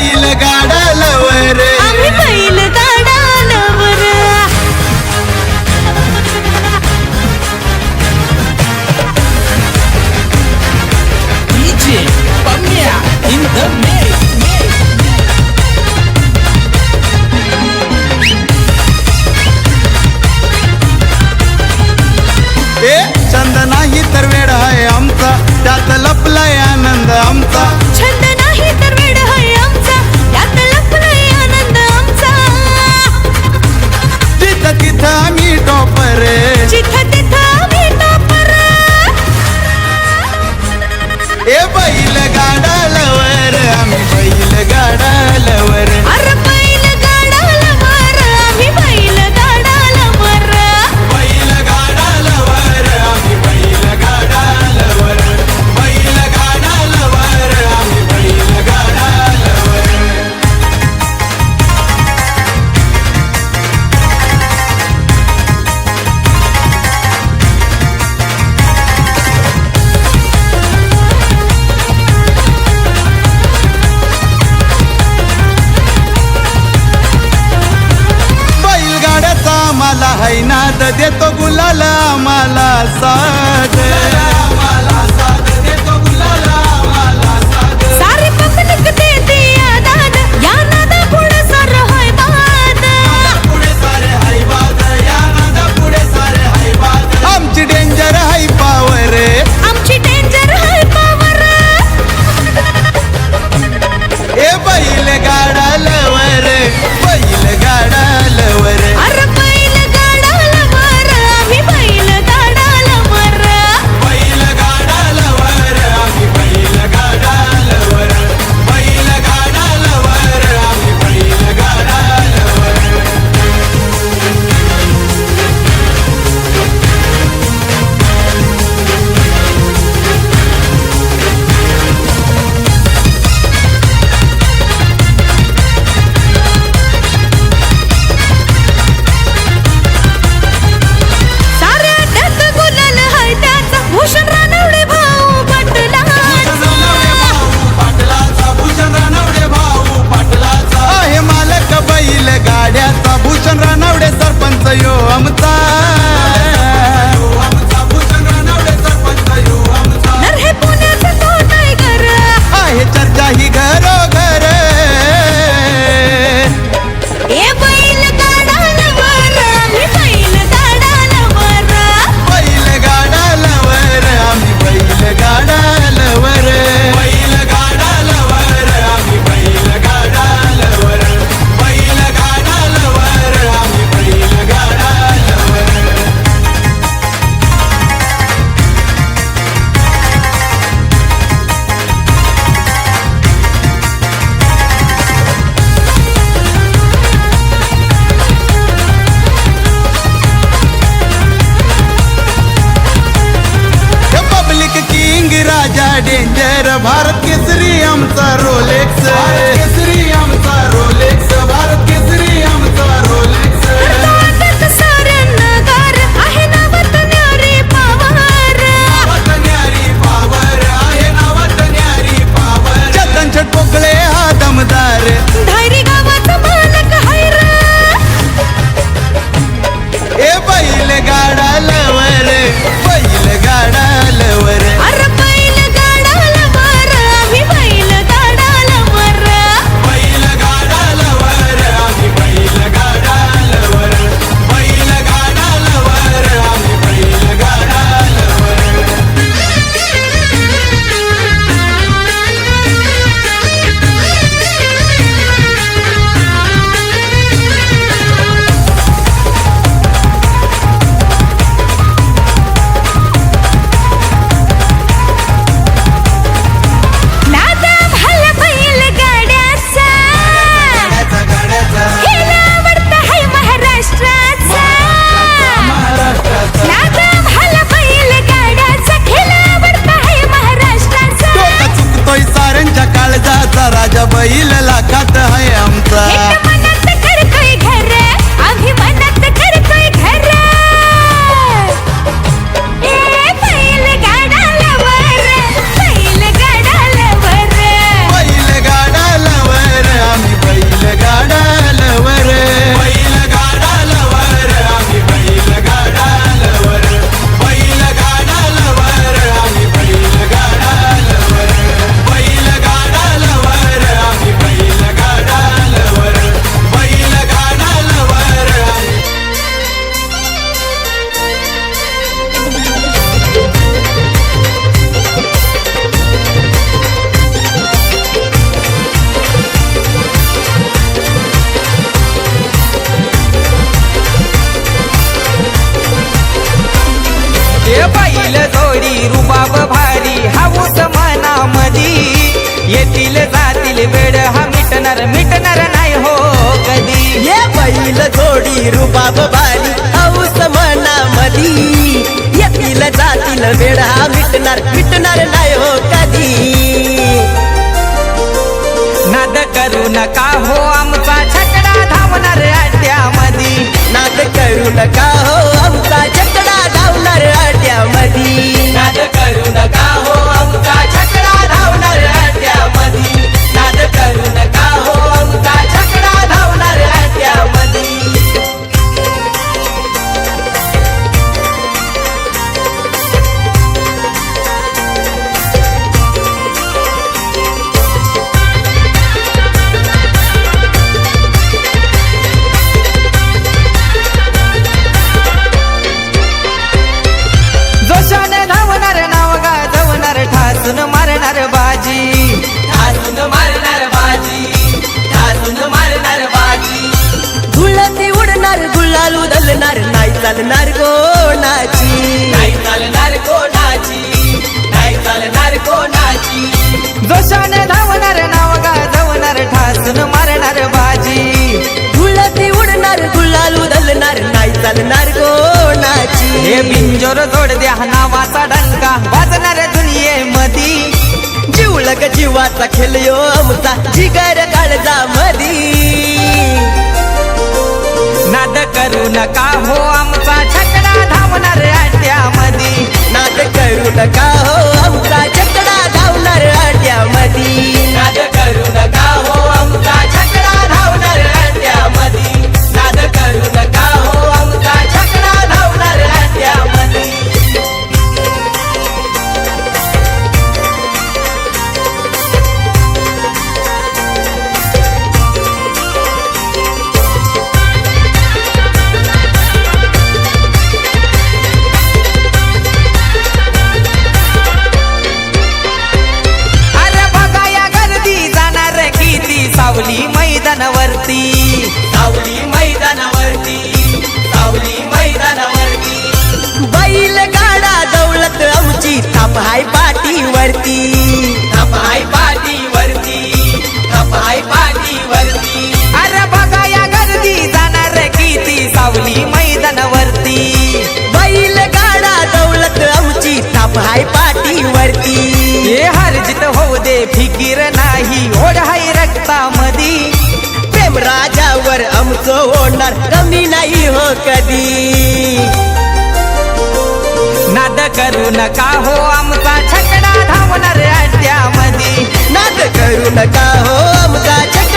जाईल गाडा आम्हाला द देतो गुलाला आम्हाला साथ भारत केसरी आमचा रोलेक्स ये बैल जोडी रुबाब भारी हाऊस मनामधी. येतील जातील वेळ हा मिटणार मिटणार नाही हो कधी. ये बैल जोडी रुबाब भारी हाऊस मनामधी. येतील जातील वेळ हा मिटणार मिटणार नाही हो कधी. नाद करू नका हो आमचा छकडा धावणार आड्यामध्ये नाद करू नका हो करू नका हो चालणार कोणाची नाही चालणार कोणाची नाही चालणार कोणाची जोशाने धावणार नाव गाजवणार ठासून मारणार बाजी. धुळती उडणार गुलाल उधलणार नाही चालणार कोणाची हे बिंजोर जोड द्या नावाचा डंका वाजणार दुनियेमध्ये जीवलग जीवाचा खेळ यो आमचा जिगर काळजा मधी. नाद करू नका हो करू नाही ओढ हाय रक्तामधी. प्रेम राजावर आमचं ओढणार कमी नाही हो कधी. नाद करू नका हो आमचा छकडा धावणार अड्ड्यामध्ये नाद करू नका हो आमचा छकडा